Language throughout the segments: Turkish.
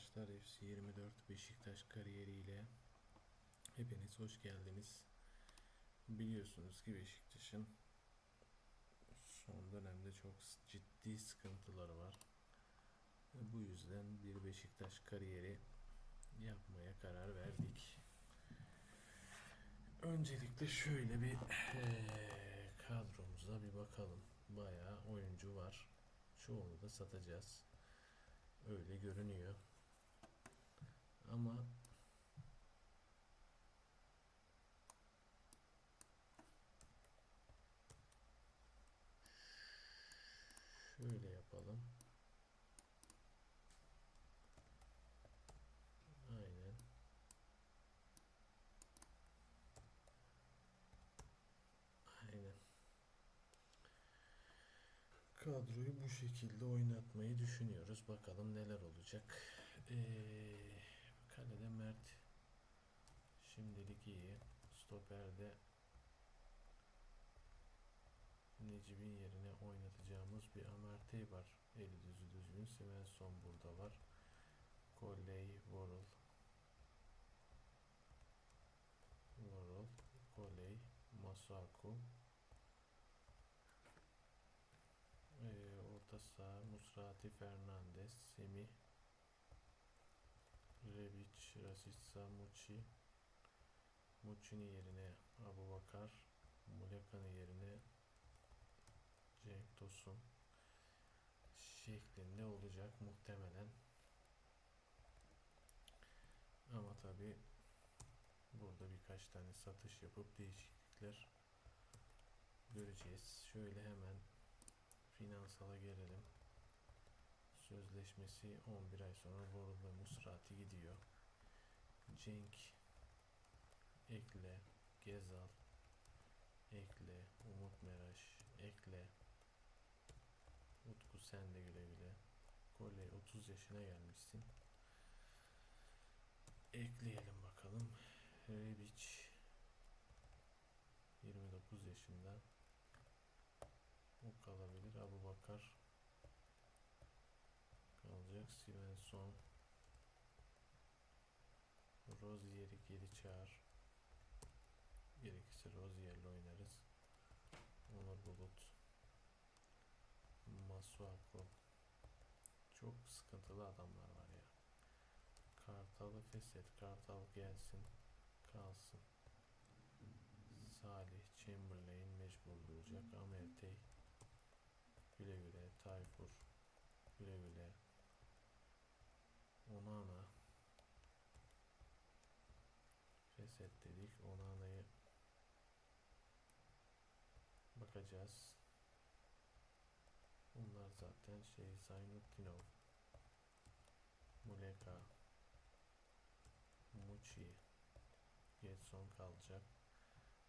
arkadaşlar FC 24 Beşiktaş kariyeriyle hepiniz hoş geldiniz. Biliyorsunuz ki Beşiktaş'ın son dönemde çok ciddi sıkıntıları var. Bu yüzden bir Beşiktaş kariyeri yapmaya karar verdik. Öncelikle şöyle bir kadromuza bir bakalım. Bayağı oyuncu var. Çoğunu da satacağız. Öyle görünüyor. Ama şöyle yapalım. Aynen. Aynen. Kadroyu bu şekilde oynatmayı düşünüyoruz. Bakalım neler olacak. Ee, kalede Mert şimdilik iyi. Stoper'de Necip'in yerine oynatacağımız bir Amartey var. Eli düzü düzgün. Svensson burada var. Colley, Worrell. Worrell, Colley, Masuaku. Ee, orta saha Musrati Fernandez, Semih, Rebic, Rashica, Muçi, Muçi'nin yerine Abu Bakar, Muleka'nın yerine Cenk Tosun şeklinde olacak muhtemelen. Ama tabi burada birkaç tane satış yapıp değişiklikler göreceğiz. Şöyle hemen finansala gelelim. Sözleşmesi 11 ay sonra ve Musrati gidiyor. Cenk ekle, Gezal ekle, Umut Meraş ekle. Utku sen de güle güle. Koley 30 yaşına gelmişsin. Ekleyelim bakalım. Rebic 29 yaşında. O kalabilir. Abu Bakar kalacak. Svensson Rozier'i geri çağır. Gerekirse Rozier'le oynarız. Onur Bulut Masuako Çok sıkıntılı adamlar var ya. Kartal'ı feshet. Kartal gelsin. Kalsın. Salih Chamberlain mecbur duracak. Amertey Güle güle Tayfur Güle güle Onana Reset dedik Onana'yı Bakacağız Bunlar zaten şey Zaynutdinov Muleka Muçi Getson kalacak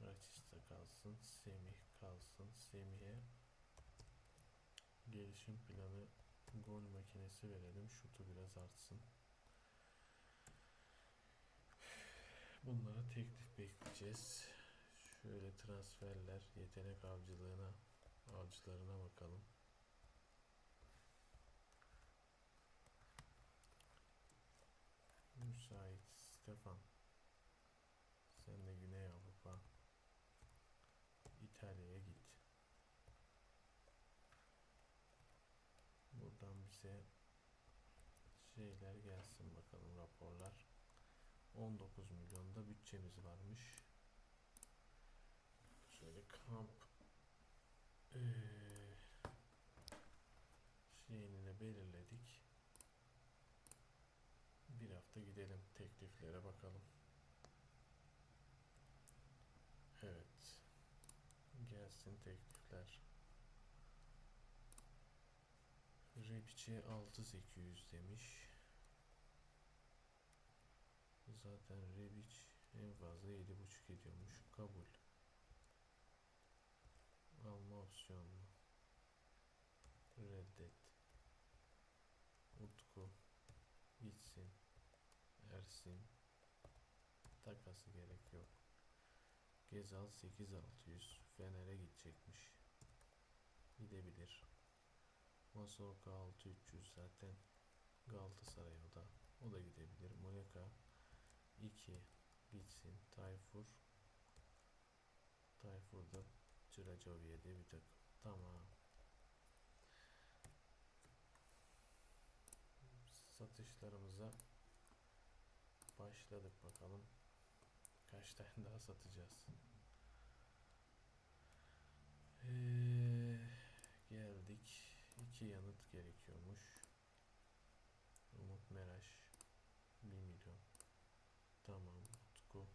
Raçista kalsın Semih kalsın Semih'e gelişim planı gol makinesi verelim. Şutu biraz artsın. Bunlara teklif bekleyeceğiz. Şöyle transferler, yetenek avcılığına, avcılarına bakalım. Müsait Stefan. Sen de Güney Avrupa. İtalya'ya git. Buradan bize şeyler gelsin bakalım raporlar. 19 milyonda bütçemiz varmış. Şöyle kamp eee şeyini belirledik. Bir hafta gidelim tekliflere bakalım. Evet. Gelsin teklifler. Repçe 6800 demiş. Zaten Rebic en fazla 7.5 ediyormuş. Kabul. Alma opsiyonlu. Reddet. Utku. Gitsin. Ersin. Takası gerek yok. Gezal 8600. Fener'e gidecekmiş. Gidebilir. Masoka 6300 zaten Galatasaray o da gidebilir. Muleka 2 gitsin. Tayfur Tayfur da Çıracaviye diye bir takım. Tamam. Satışlarımıza başladık bakalım. Kaç tane daha satacağız? Ee, geldik. İki yanıt gerekiyormuş. Umut Meraş 1 milyon. Tamam. Utku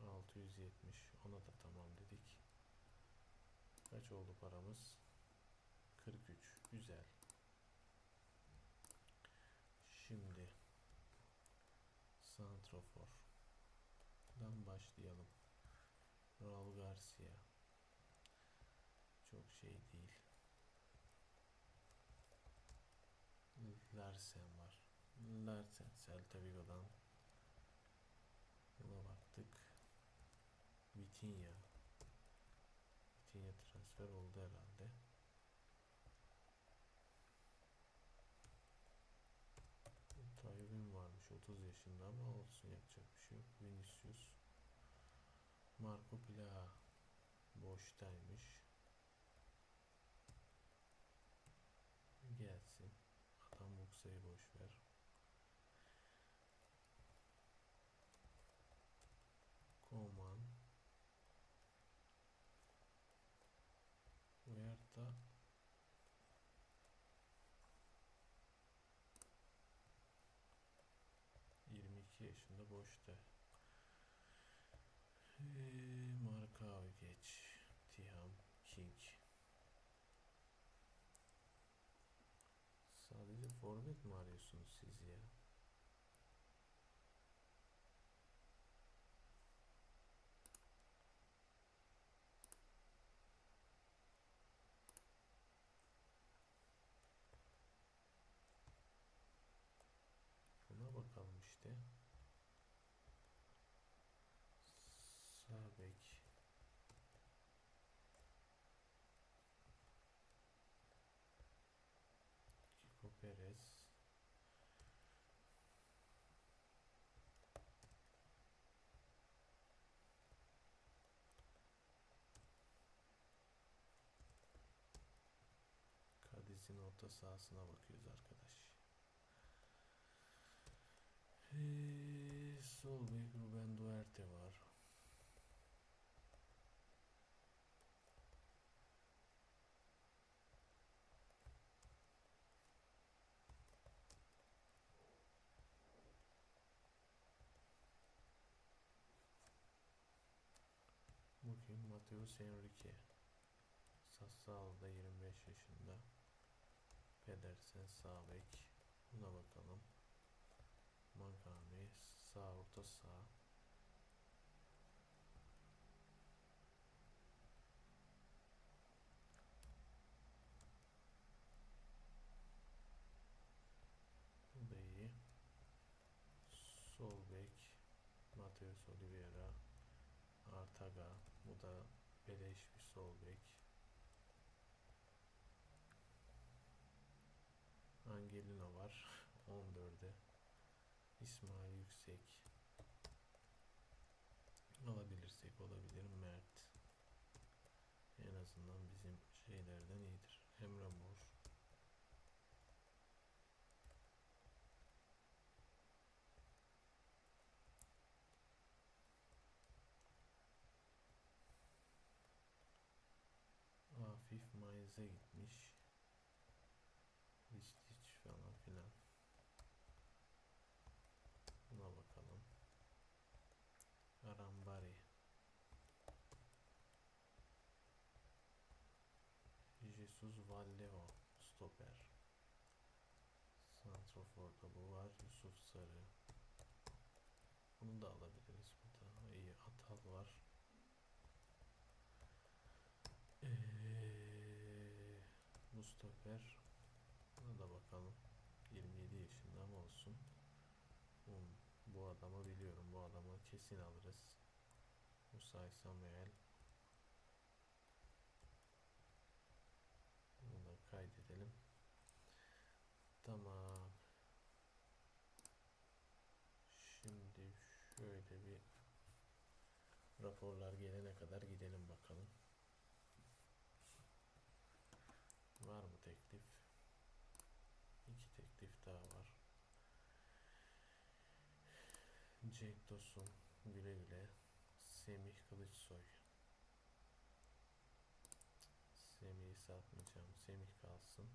670. Ona da tamam dedik. Kaç oldu paramız? 43. Güzel. Şimdi Santrofor'dan başlayalım. Raul Garcia. Çok şey değil. Larsen. Larsen Celta Vigo'dan. Buna baktık. Vitinha. Vitinha transfer oldu herhalde. Tayyip'in varmış 30 yaşında ama olsun yapacak bir şey yok. Vinicius. Marco Pila boştaymış. Gelsin. Adam Buksa'yı boş ver. Koman. Huerta. Yirmi iki yaşında boşta. Ee, Marka geç. Tiham. King. Sadece forvet mi arıyorsunuz siz ya? Buna bakalım işte. Sağ bek. Kiko Perez. Kadiz'in orta sahasına bakıyoruz arkadaş. Ee, sol bek Ruben Duarte var. Bugün Mateus Henrique. Sassuolo'da 25 yaşında. Pedersen sağ bek. Buna bakalım. Magami sağ orta sağ. Bu da. Sol bek Mateus Oliveira. Artaga. Bu da beleş bir sol bek. Angelino var. 14'e. İsmail Yüksek. Alabilirsek olabilir. Mert. En azından bizim şeylerden iyidir. Emre Mor. Hafif Mayıs'a gitmiş. Jesus Vallejo stoper. Santrofor'da bu var. Yusuf Sarı. Bunu da alabiliriz. Bu da iyi. Atal var. Ee, bu stoper. Buna da bakalım. 27 yaşında ama olsun. Hmm, bu adamı biliyorum. Bu adamı kesin alırız. Musay Samuel. Tamam. Şimdi şöyle bir raporlar gelene kadar gidelim bakalım. Var mı teklif? İki teklif daha var. Cenk Tosun güle güle. Semih Kılıçsoy. Semih'i satmayacağım. Semih kalsın.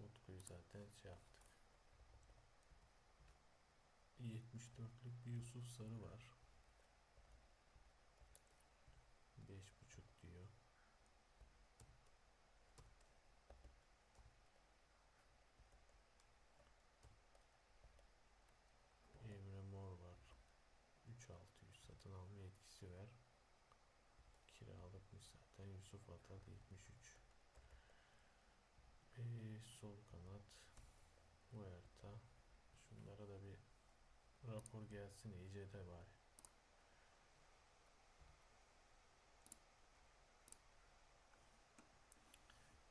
Utku'yu zaten şey yaptık. 74'lük bir Yusuf Sarı var. 5.5 diyor. Emre Mor var. 3600 satın alma yetkisi ver. Kiralıkmış zaten. Yusuf Atal 73. Sol kanat. Huerta. Şunlara da bir rapor gelsin iyice de var.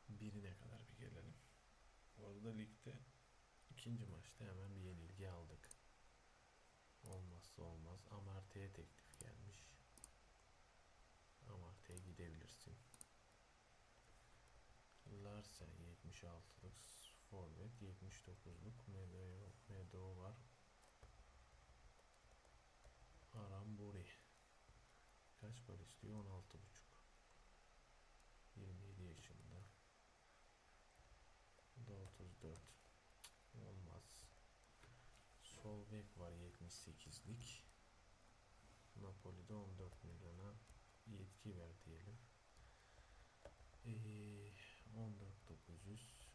Birine kadar bir gelelim. Bu arada ligde ikinci maçta hemen bir yenilgi aldık. Olmazsa olmaz. Amartey'e teklif gelmiş. Amartey'e gidebilirsin. Larsen 76'lık forvet 79'luk Medo, Medo var. Aramburi. Kaç para istiyor? 16,5. 27 yaşında. Bu da 34. Olmaz. Sol bek var 78'lik. Napoli'de 14 milyona yetki ver diyelim. Ee, 14900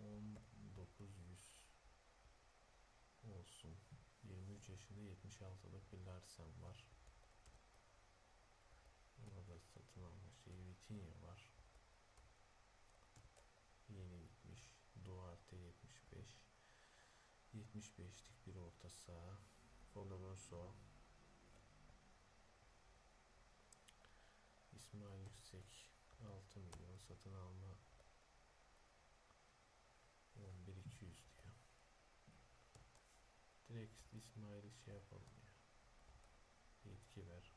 19100 olsun. 23 yaşında 76'lık bir Larsen var. Ona da satın alma şeyi Vitinha var. Yeni bitmiş. Duarte 75. 75'lik bir orta saha. Folomoso. İsmail Yüksek 6 milyon satın alma 11200 diyor. Direkt İsmail'i şey yapalım ya. Yetki ver.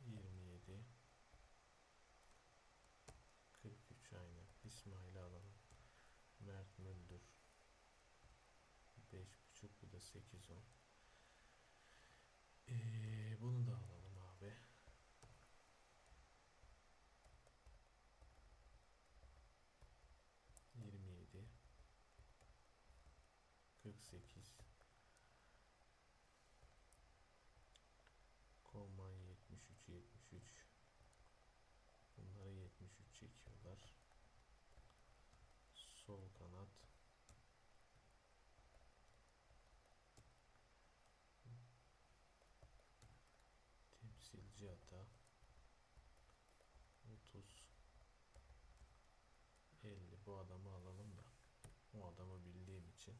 27 43 aynen. İsmail'i alalım. Mert Müldür 5.5 bu da 8 10. Ee, bunu da alalım 48 Koman 73 73 Bunları 73 çekiyorlar. Sol kanat. Temsilci hata 30 50 bu adamı alalım da. O adamı bildiğim için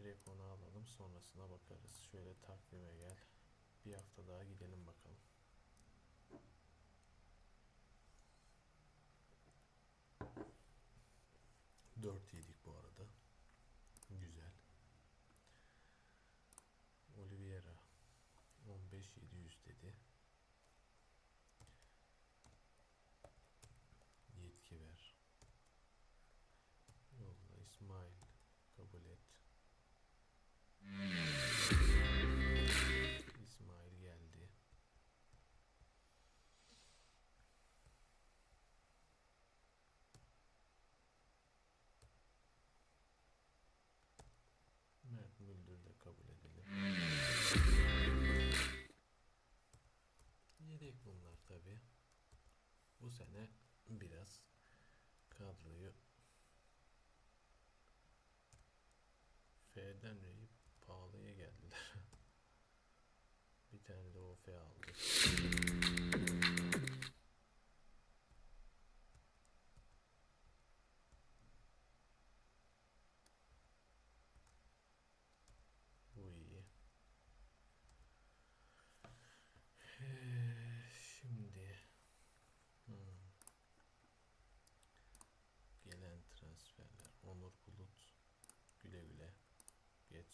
direkt onu alalım sonrasına bakarız şöyle takvime gel bir hafta daha gidelim bakalım Dört yedik bu arada. Güzel. Oliveira 15700 dedi. Yetki ver. Yolla İsmail kabul et. Kabul edelim. Yedek bunlar tabi. Bu sene biraz kadroyu F'den R'yi pahalıya geldiler. Bir tane de o F aldı.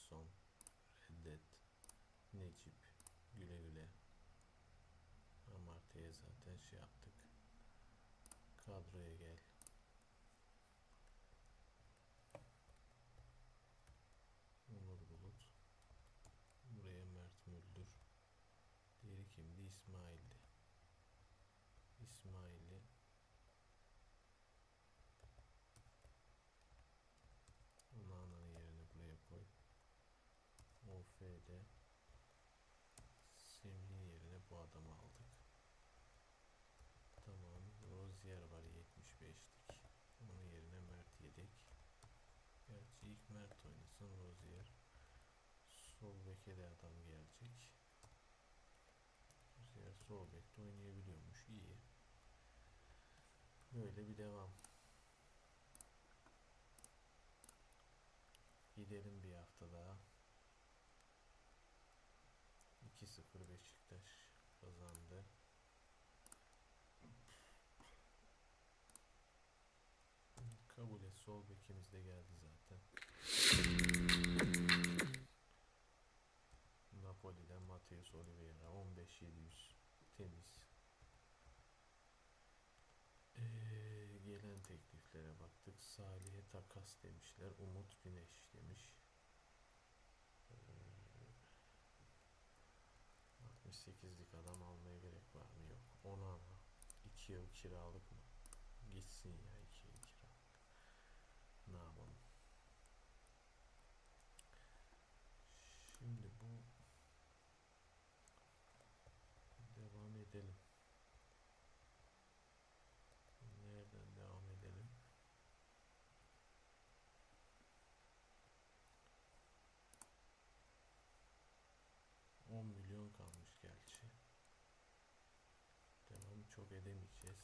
Erson, Reddet, Necip, Güle Güle. Amartya zaten şey yaptık. Kadroya gel. İlk Mert oynasın Rozier. Sol beke de adam gelecek. Rozier sol bekte oynayabiliyormuş. İyi. Böyle bir devam. Gidelim bir hafta daha. 2-0 Beşiktaş kazandı. Kabul et sol bekimiz de geldi zaten. Napoli'den Mateus Oliveira 15-700 temiz. Ee, gelen tekliflere baktık. Salih'e takas demişler. Umut Güneş demiş. Ee, 68'lik adam almaya gerek var mı? Yok. Onu ama 2 yıl kiralık mı? Gitsin ya 2 yıl kiralık. Ne yapalım? Şimdi bu devam edelim. Nereden devam edelim? On milyon kalmış gerçi. Devam çok edemeyeceğiz.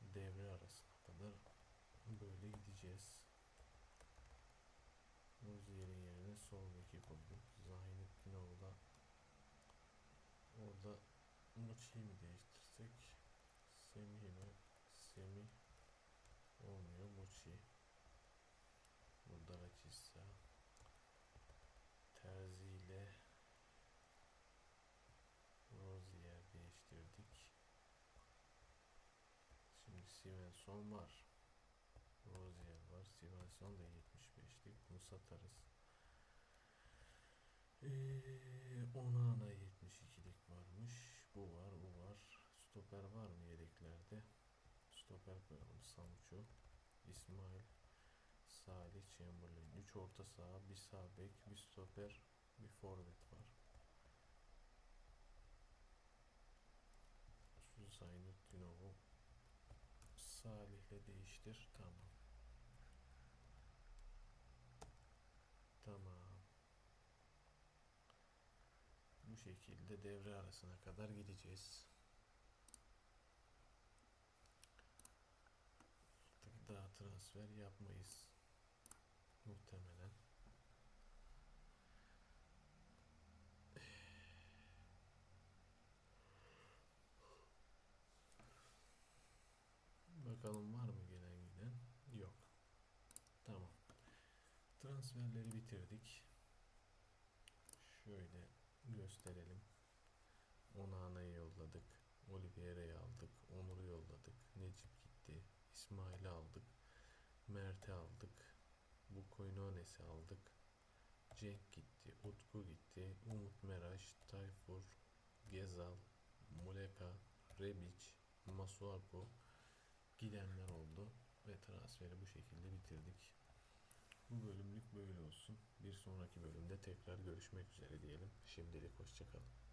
Devre arasına kadar böyle gideceğiz. Rozier'in yerine sol beki koyduk. Zaynettinov'la orada Muçi'yi mi değiştirsek? Semih mi? Semih olmuyor. Muçi. Burada Rakissa. Svensson var. Rozier var. Svensson da 75'lik. Bunu satarız. Ee, Onana 72'lik varmış. Bu var, bu var. Stoper var mı yedeklerde? Stoper koyalım. Sancho, İsmail, Salih, Chamberlain. 3 orta saha, bir sağ bek, bir stoper, bir forvet var. Şu Zaynutdinov'u Salih'le değiştir. Tamam. Tamam. Bu şekilde devre arasına kadar gideceğiz. Artık daha transfer yapmayız. Muhtemelen. Bakalım var mı gelen giden? Yok. Tamam. Transferleri bitirdik. Şöyle gösterelim. Onana'yı yolladık. Oliveira'yı aldık. Onur'u yolladık. Necip gitti. İsmail'i aldık. Mert'i aldık. Bu Koynones'i aldık. Cenk gitti. Utku gitti. Umut Meraş, Tayfur, Gezal, Muleka, Rebic, Masuaku gidenler oldu ve transferi bu şekilde bitirdik. Bu bölümlük böyle olsun. Bir sonraki bölümde tekrar görüşmek üzere diyelim. Şimdilik hoşçakalın.